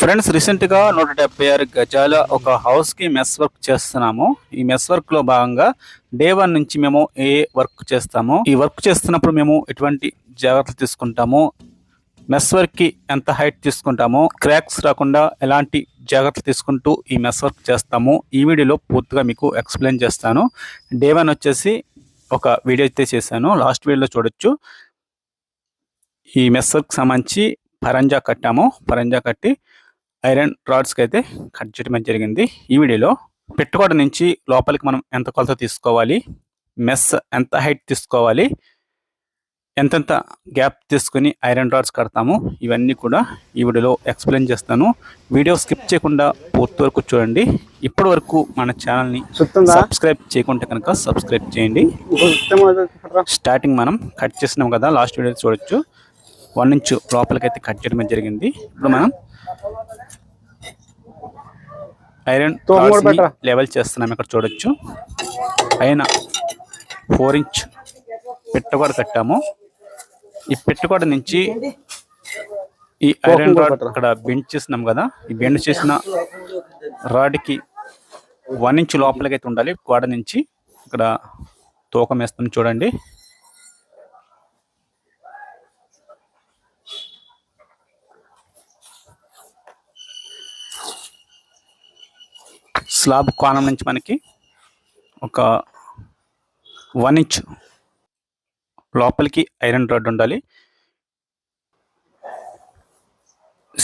Friends రీసెంట్గా నూట డెబ్బై ఆరు గజాల ఒక హౌస్కి మెస్ వర్క్ చేస్తున్నాము. ఈ మెస్ వర్క్లో భాగంగా డే వన్ నుంచి మేము ఏ వర్క్ చేస్తాము? ఈ వర్క్ చేస్తున్నప్పుడు మేము ఎటువంటి జాగ్రత్తలు తీసుకుంటాము? మెస్ వర్క్కి ఎంత హైట్ తీసుకుంటామో క్రాక్స్ రాకుండా ఎలాంటి జాగ్రత్తలు తీసుకుంటూ ఈ మెస్ వర్క్ చేస్తాము ఈ వీడియోలో పూర్తిగా మీకు ఎక్స్ప్లెయిన్ చేస్తాను. డే వన్ వచ్చేసి ఒక వీడియో అయితే చేశాను. లాస్ట్ వీడియోలో చూడొచ్చు. ఈ మెస్ వర్క్ సంబంధించి పరంజా కట్టాము. పరంజా కట్టి ఐరన్ రాడ్స్కి అయితే కట్ చేయడం జరిగింది. ఈ వీడియోలో పెట్టుకోవడం నుంచి లోపలికి మనం ఎంత కొలత తీసుకోవాలి మెస్ ఎంత హైట్ తీసుకోవాలి ఎంతెంత గ్యాప్ తీసుకుని ఐరన్ రాడ్స్ కడతాము ఇవన్నీ కూడా ఈ వీడియోలో ఎక్స్ప్లెయిన్ చేస్తాను. వీడియో స్కిప్ చేయకుండా పూర్తి వరకు చూడండి. ఇప్పటి వరకు మన ఛానల్ని సబ్స్క్రైబ్ చేయకుంటే కనుక సబ్స్క్రైబ్ చేయండి. స్టార్టింగ్ మనం కట్ చేసినాం కదా లాస్ట్ వీడియో చూడొచ్చు. వన్ ఇంచ్ లోపలికైతే కట్ చేయడం జరిగింది. ఇప్పుడు మనం ఐరన్ కూడా. లెవెల్ చేస్తున్నాం ఇక్కడ చూడొచ్చు. పైన ఫోర్ ఇంచ్ పెట్టుకోడ కట్టాము ఈ పెట్టుకోడ నుంచి ఈ ఐరన్ రాడ్. ఇక్కడ బెండ్ చేసినాం కదా ఈ బెండ్ చేసిన రాడ్కి వన్ ఇంచ్ లోపలికైతే ఉండాలి గోడ నుంచి ఇక్కడ తూకం వేస్తాం చూడండి స్లాబ్ కోణం నుంచి మనకి ఒక వన్ ఇంచ్ లోపలికి ఐరన్ రాడ్ ఉండాలి.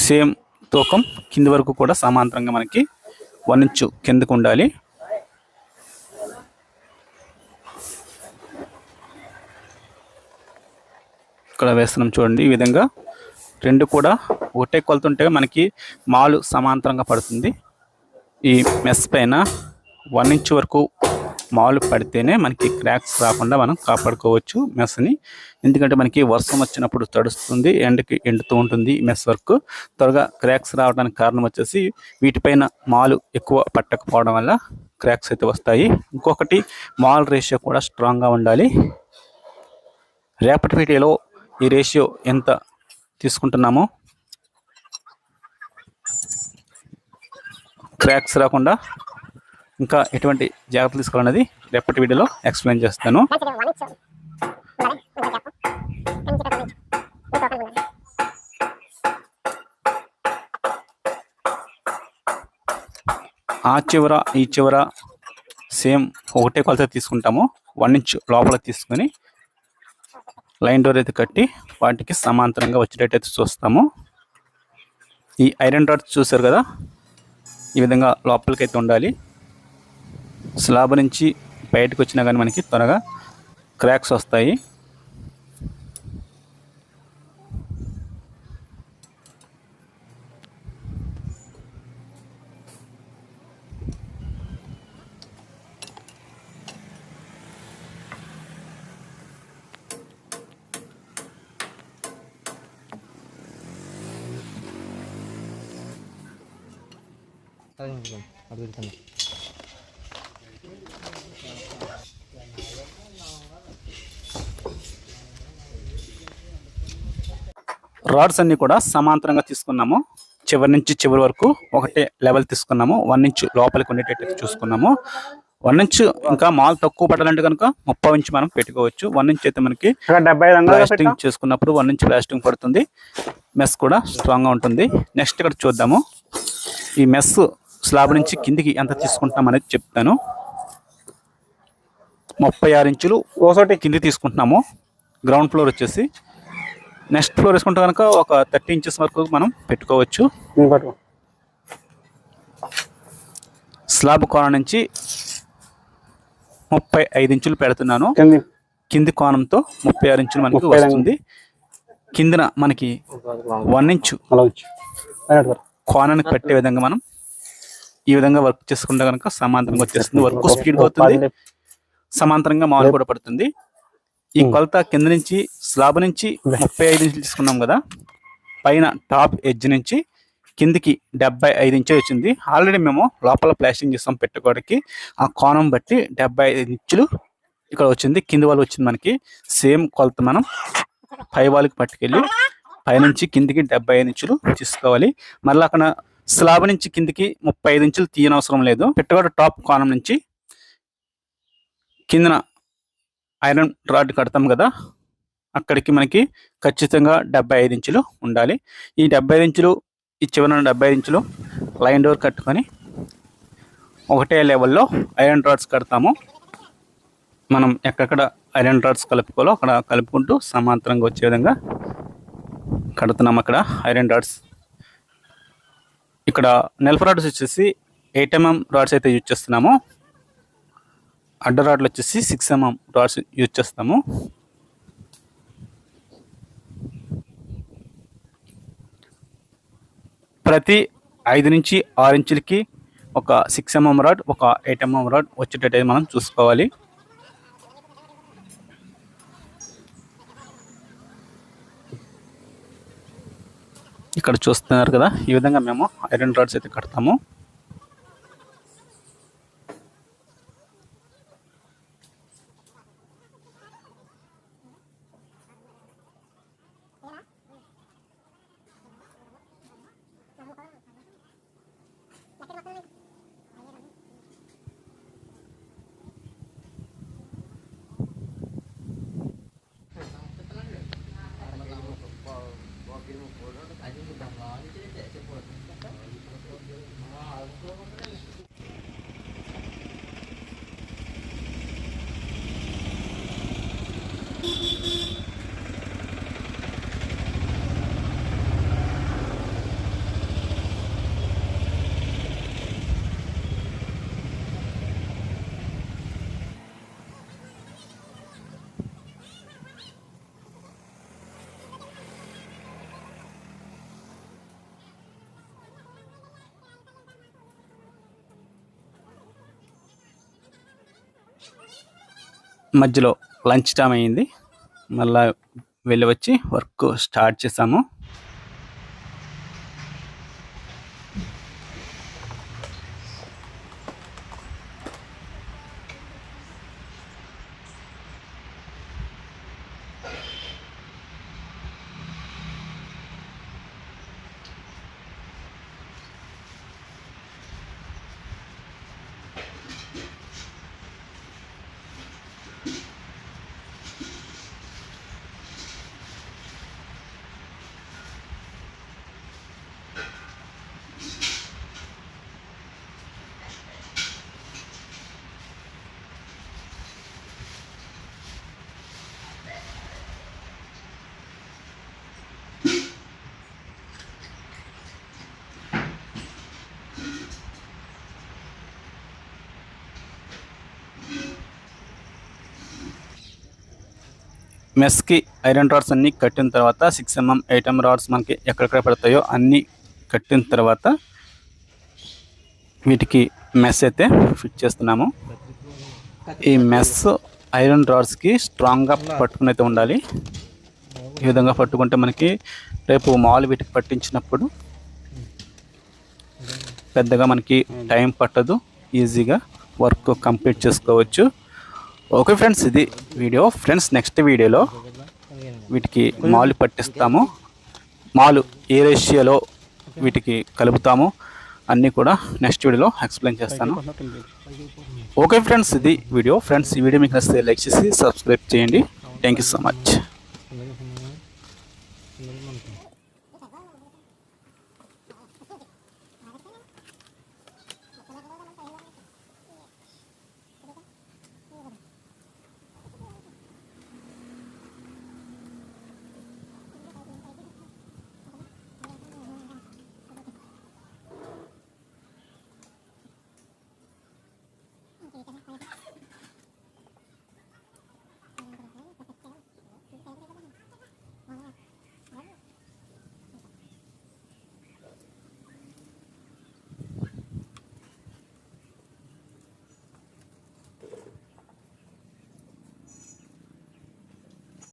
సేమ్ తూకం కింది వరకు కూడా సమాంతరంగా మనకి వన్ ఇంచు కిందకు ఉండాలి. ఇక్కడ వేస్తున్నాం చూడండి ఈ విధంగా. రెండు కూడా ఒకటే కొలుతుంటే మనకి మాలు సమాంతరంగా పడుతుంది. ఈ మెస్ పైన వన్ ఇంచ్ వరకు మాలు పడితేనే మనకి క్రాక్స్ రాకుండా మనం కాపాడుకోవచ్చు మెస్ని. ఎందుకంటే మనకి వర్షం వచ్చినప్పుడు తడుస్తుంది ఎండకి ఎండుతూ ఉంటుంది మెస్ వర్క్. త్వరగా క్రాక్స్ రావడానికి కారణం వచ్చేసి వీటిపైన మాలు ఎక్కువ పట్టకపోవడం వల్ల క్రాక్స్ అయితే వస్తాయి. ఇంకొకటి మాల్ రేషియో కూడా స్ట్రాంగ్గా ఉండాలి. రేపటి వీడియోలో ఈ రేషియో ఎంత తీసుకుంటున్నామో క్రాక్స్ రాకుండా ఇంకా ఎటువంటి జాగ్రత్తలు తీసుకోవాలన్నది రేపటి వీడియోలో ఎక్స్ప్లెయిన్ చేస్తాను. ఆ చివర ఈ చివర సేమ్ ఒకటే కొలత తీసుకుంటాము. వన్ ఇంచ్ లోపల తీసుకొని లైన్ డోర్ అయితే కట్టి వాటికి సమాంతరంగా వచ్చేటట్టు అయితే చూస్తాము. ఈ ఐరన్ రాడ్స్ చూసారు కదా? ఈ విధంగా లోపలికి అయితే ఉండాలి. స్లాబ్ నుంచి బయటకు వచ్చినా కానీ మనకి త్వరగా క్రాక్స్ వస్తాయి. రాడ్స్ అన్ని కూడా సమాంతరంగా తీసుకున్నాము. చివరి నుంచి చివరి వరకు ఒకటే లెవెల్ తీసుకున్నాము. వన్ ఇంచ్ లోపలికి ఉండేటట్టు చూసుకున్నాము. వన్ ఇంచ్ ఇంకా మాల్ తక్కువ పడాలంటే కనుక ముప్పై ఇంచ్ మనం పెట్టుకోవచ్చు. వన్ ఇంచ్ అయితే మనకి ప్లాస్టింగ్ చేసుకున్నప్పుడు వన్ ఇంచ్ ప్లాస్టింగ్ పడుతుంది. మెస్ కూడా స్ట్రాంగ్గా ఉంటుంది. నెక్స్ట్ ఇక్కడ చూద్దాము. ఈ మెస్ స్లాబ్ నుంచి కిందికి ఎంత తీసుకుంటాం అనేది చెప్తాను. ముప్పై ఆరు ఇంచులు ఓసోటి కింది తీసుకుంటున్నాము. గ్రౌండ్ ఫ్లోర్ వచ్చేసి నెక్స్ట్ ఫ్లోర్ వేసుకుంటే కనుక ఒక థర్టీ ఇంచెస్ వరకు మనం పెట్టుకోవచ్చు. స్లాబ్ కోణం నుంచి ముప్పై ఐదు ఇంచులు పెడుతున్నాను. కింది. కోణంతో ముప్పై ఆరు ఇంచులు మనకి. వస్తుంది. కిందన మనకి వన్ ఇంచు. కోణానికి పెట్టే విధంగా మనం ఈ విధంగా వర్క్ చేసుకుంటే కనుక సమాంతరంగా వచ్చేస్తుంది. వర్క్ స్పీడ్ అవుతుంది సమాంతరంగా మాల్ కూడా పడుతుంది. ఈ కొలత కింద నుంచి స్లాబ్ నుంచి ముప్పై ఐదు ఇంచులు తీసుకున్నాం కదా. పైన టాప్ ఎడ్జ్ నుంచి కిందికి డెబ్బై ఐదు ఇంచులు వచ్చింది. ఆల్రెడీ మేము లోపల ప్లాస్టింగ్ చేస్తాం పెట్టుకోవడానికి. ఆ కోణం బట్టి డెబ్బై ఐదు ఇంచులు ఇక్కడ వచ్చింది. కింది వాళ్ళు వచ్చింది మనకి. సేమ్ కొలత మనం పై వాళ్ళకి పట్టుకెళ్ళి పైనుంచి కిందికి డెబ్బై ఐదు ఇంచులు తీసుకోవాలి. మళ్ళీ అక్కడ స్లాబ్ నుంచి కిందికి ముప్పై ఐదు ఇంచులు తీయనవసరం లేదు. పెట్టుకోవడం టాప్ కోణం నుంచి కిందన ఐరన్ రాడ్ కడతాం కదా అక్కడికి మనకి ఖచ్చితంగా డెబ్బై ఐదు ఇంచులు ఉండాలి. ఈ డెబ్బై ఐదు ఇంచులు ఈ చివరన డెబ్బై ఐదు ఇంచులు లైన్ డోర్ కట్టుకొని ఒకటే లెవెల్లో ఐరన్ రాడ్స్ కడతాము. మనం ఎక్కడెక్కడ ఐరన్ రాడ్స్ కలుపుకోవాలో అక్కడ కలుపుకుంటూ సమాంతరంగా వచ్చే విధంగా కడుతున్నాం అక్కడ ఐరన్ రాడ్స్. ఇక్కడ నెల్ఫ్ రాడ్స్ వచ్చేసి ఎయిట్ ఎంఎం రాడ్స్ అయితే యూజ్ చేస్తున్నాము. అడ్డ రాడ్లు వచ్చేసి six mm mm rods use చేస్తాము. ప్రతి ఐదు నుంచి ఆరు ఇంచులకి ఒక సిక్స్ ఎంఎం రాడ్ ఒక ఎయిట్ ఎంఎం రాడ్ వచ్చేటట్టు మనం చూసుకోవాలి. ఇక్కడ చూస్తున్నారు కదా ఈ విధంగా మేము ఐరన్ రాడ్స్ అయితే కడతాము. మధ్యలో లంచ్ టైం అయింది. మళ్ళా వెళ్ళి వచ్చి వర్క్ స్టార్ట్ చేసాము. మెస్కి ఐరన్ రాడ్స్ అన్నీ కట్టిన తర్వాత six mm eight mm rods మనకి ఎక్కడెక్కడ పడతాయో అన్నీ కట్టిన తర్వాత వీటికి మెస్ అయితే ఫిట్ చేస్తున్నాము. ఈ మెస్ ఐరన్ రాడ్స్కి స్ట్రాంగ్గా పట్టుకుని అయితే ఉండాలి. ఈ విధంగా పట్టుకుంటే మనకి రేపు మాల్ వీటికి పట్టించినప్పుడు పెద్దగా మనకి టైం పట్టదు. ఈజీగా వర్క్ కంప్లీట్ చేసుకోవచ్చు. ఓకే ఫ్రెండ్స్ ఇది వీడియో ఫ్రెండ్స్ నెక్స్ట్ వీడియోలో వీటికి మాలు పట్టిస్తాము. మాలు ఏ రేషియోలో వీటికి కలుపుతాము అన్నీ కూడా నెక్స్ట్ వీడియోలో ఎక్స్ప్లెయిన్ చేస్తాను. ఓకే ఫ్రెండ్స్ ఇది వీడియో ఫ్రెండ్స్ ఈ వీడియో మీకు నచ్చితే లైక్ చేసి సబ్స్క్రైబ్ చేయండి. Thank you so much